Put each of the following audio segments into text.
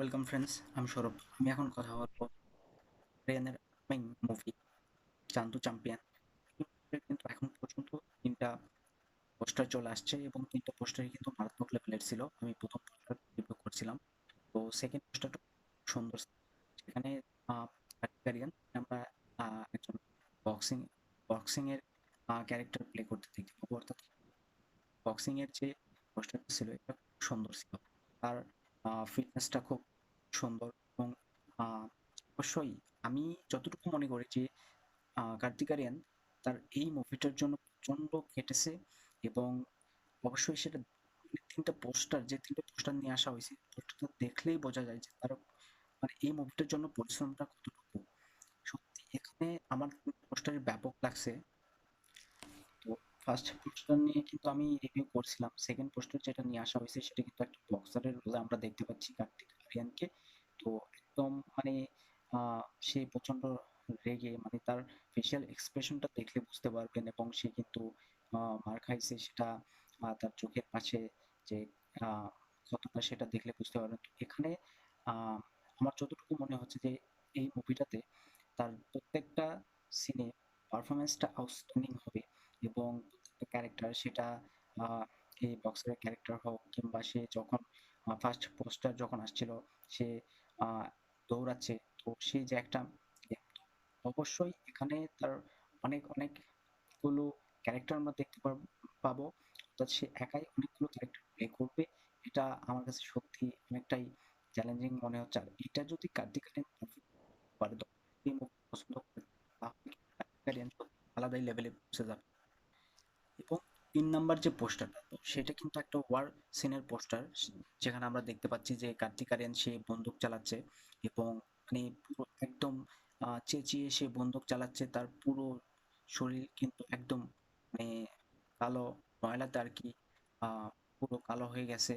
Welcome friends আমি সৌরভ আমি এখন কথা বলব রেয়ানের আপকামিং মুভি চান্দু চ্যাম্পিয়ন কিন্তু এখন পর্যন্ত তিনটা পোস্টার চলে আসছে এবং তিনটা পোস্টারই কিন্তু মারাত্মক লেভেলের ছিল। আমি প্রথম পোস্টার রিভিউ করছিলাম। তো সেকেন্ড পোস্টারটা সুন্দর। সেখানে আমরা একজন বক্সিং বক্সিংয়ের ক্যারেক্টার প্লে করতে পাবো। অর্থাৎ বক্সিং এর যে পোস্টারটা ছিল, এটা খুব সুন্দর ছিল। আর ফিটনেসটা খুব সুন্দর এবং অবশ্যই আমি যতটুকু মনে করি যে কার্তিক আরিয়ান তার এই মুভিটার জন্য প্রচণ্ড কেটেছে এবং অবশ্যই সেটা তিনটা পোস্টার যে তিনটা পোস্টার নিয়ে আসা হয়েছে পোস্টারটা দেখলেই বোঝা যায় যে তার মানে এই মুভিটার জন্য পরিশ্রমটা কতটুকু। সত্যি, এখানে আমার পোস্টারের ব্যাপক লাগছে। তো ফার্স্ট পোস্টার নিয়ে কিন্তু আমি রিভিউ করছিলাম। সেকেন্ড পোস্টার যেটা নিয়ে আসা হয়েছে সেটা কিন্তু একটা বক্সারের রোলে আমরা দেখতে পাচ্ছি কার্তিক। আরিয়ানকে তো একদম মানে সে প্রচণ্ড রেগে মানে তার ফেশিয়াল এক্সপ্রেশনটা দেখলে বুঝতে পারবেন এবং সে কিন্তু মার খাইছে সেটা তার চোখের পাশে যে কতটা সেটা দেখলে বুঝতে পারবেন। এখানে আমার যতটুকু মনে হচ্ছে যে, এই মুভিটাতে তার প্রত্যেকটা সিনে পারফরমেন্সটা আউটস্ট্যান্ডিং হবে এবং ক্যারেক্টার সেটা এই বক্সারের ক্যারেক্টার হোক কিংবা সে যখন ফার্স্ট পোস্টার যখন আসছিল, সে দৌড়াচ্ছে। তো সে যে একটা, অবশ্যই এখানে তার অনেক, অনেকগুলো ক্যারেক্টার আমরা দেখতে পাবো অর্থাৎ সে একাই অনেকগুলো ক্যারেক্টার প্লে করবে। এটা আমার কাছে সত্যি অনেকটাই চ্যালেঞ্জিং মনে হচ্ছে। আর এটা যদি কার্তিক পছন্দ আলাদাই লেভেলে পৌঁছে যাবে? তিন নাম্বার যে পোস্টারটা সেটা কিন্তু একটা ওয়ার সিনের পোস্টার যেখানে আমরা দেখতে পাচ্ছি যে কার্তিক আরিয়ান সে বন্দুক চালাচ্ছে এবং মানে একদম চেঁচিয়ে সে বন্দুক চালাচ্ছে, তার পুরো শরীর কিন্তু একদম মানে কালো ময়লাতে আর কি পুরো কালো হয়ে গেছে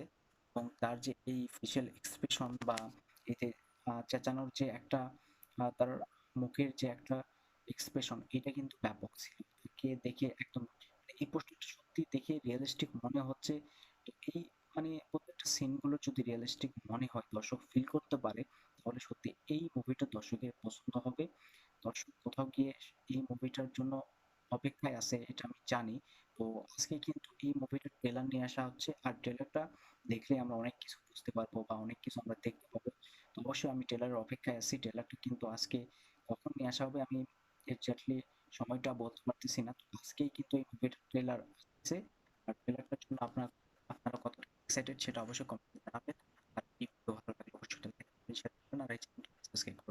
এবং তার যে এই ফেশিয়াল এক্সপ্রেশন বা যে চেঁচানোর যে একটা তার মুখের যে একটা এক্সপ্রেশন এটা কিন্তু ব্যাপক ছিল। কে দেখে একদম এই পোস্টারটা সত্যি দেখে রিয়েলিস্টিক মনে হচ্ছে, তো এই মানে প্রত্যেকটা সিনগুলো যদি রিয়েলিস্টিক মনে হয়, দর্শক ফিল করতে পারে, তাহলে সত্যি এই মুভিটা দর্শকের পছন্দ হবে। দর্শক কোথাও গিয়ে এই মুভিটার জন্য অপেক্ষায় আছে, এটা আমি জানি। তো আজকে কিন্তু এই মুভিটার ট্রেলার নিয়ে আসা হচ্ছে, আর ট্রেলারটা দেখলে আমরা অনেক কিছু বুঝতে পারব বা অনেক কিছু আমরা দেখতে পাবো। তো অবশ্যই আমি ট্রেলারের অপেক্ষায় আছি ট্রেলারটা কিন্তু আজকে কখন নিয়ে আসা হবে আমি এক্স্যাক্টলি সময়টা বলতে পারতেছি না। তো আজকেই কিন্তু এই মুভির ট্রেলার আছে। আর ট্রেলারটার জন্য আপনার, আপনারা কত এক্সাইটেড সেটা অবশ্যই কমেন্টে জানাবেন। আর কি ভালো লাগে অবশ্যই আর এই চ্যানেলটা